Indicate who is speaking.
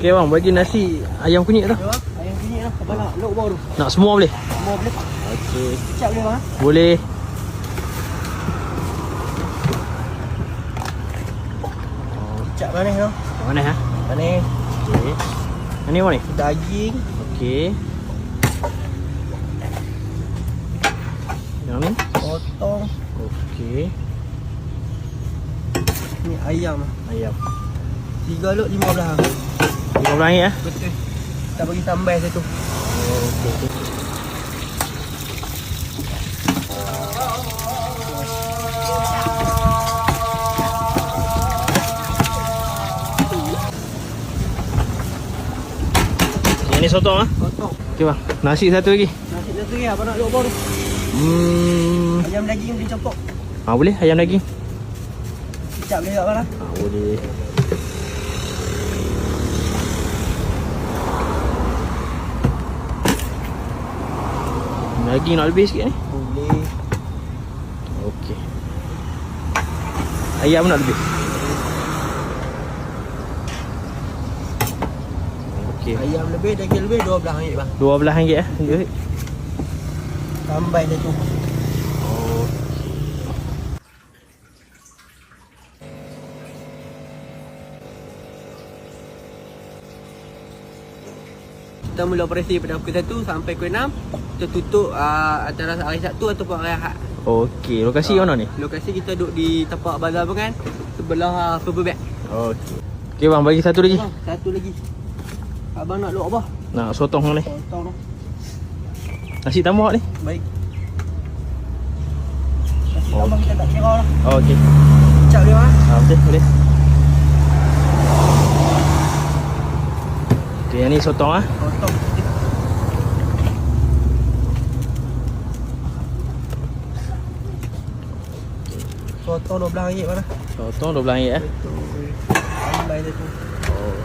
Speaker 1: Okey bang, bagi nasi ayam kunyit tu.
Speaker 2: Ayam kunyit lah, kebalak. Lok baru.
Speaker 1: Nak semua boleh?
Speaker 2: Semua boleh.
Speaker 1: Okey.
Speaker 2: Kecap boleh bang?
Speaker 1: Boleh.
Speaker 2: Kecap manis tu.
Speaker 1: Kecap manis ha?
Speaker 2: Manis.
Speaker 1: Okey. Ini apa ni?
Speaker 2: Daging.
Speaker 1: Okey. Yang ni?
Speaker 2: Potong.
Speaker 1: Okey.
Speaker 2: Ni ayam.
Speaker 1: Ayam.
Speaker 2: Tiga lok lima belah. Ya. Tak bagi tambah saya
Speaker 1: tu. Okay. Yang ni sotong ah?
Speaker 2: Ha? Sotong.
Speaker 1: Okey bang. Nasi satu lagi.
Speaker 2: Nasi satu lagi apa nak lobor?
Speaker 1: Hmm.
Speaker 2: Ayam daging boleh campur.
Speaker 1: Ah boleh ayam daging.
Speaker 2: Kicap boleh tak bang?
Speaker 1: Ah boleh. Daging nak lebih sikit ni.
Speaker 2: Boleh.
Speaker 1: Okey. Ayam nak lebih. Okey.
Speaker 2: Ayam lebih, daging lebih dua belah ringgit bang.
Speaker 1: Dua belah ringgit eh. Tunjuk.
Speaker 2: Tambah satu.
Speaker 1: Oh.
Speaker 2: Kita mula operasi pada pukul 1 sampai pukul 6. Kita tutup uh, antara hari Sabtu ataupun hari Ahad.
Speaker 1: Okey, lokasi
Speaker 2: Ah,
Speaker 1: mana ni?
Speaker 2: Lokasi kita duduk di tapak bazar kan sebelah uh, Superbag.
Speaker 1: Okey. Okey bang, bagi satu lagi.
Speaker 2: Abang, satu lagi. Abang nak lok apa?
Speaker 1: Nak sotong ni.
Speaker 2: Potong tu.
Speaker 1: Nasi tambah ni.
Speaker 2: Baik. Nasi
Speaker 1: Oh.
Speaker 2: tambah kita tak kira lah.
Speaker 1: Oh, okey.
Speaker 2: Kecap dia bang.
Speaker 1: Ah, betul, boleh. Okey, yang ni sotong ah.
Speaker 2: Potong. Potong RM12 mana?
Speaker 1: Sotong 12 ringgit eh.
Speaker 2: Betul. Tambah satu.
Speaker 1: Oh.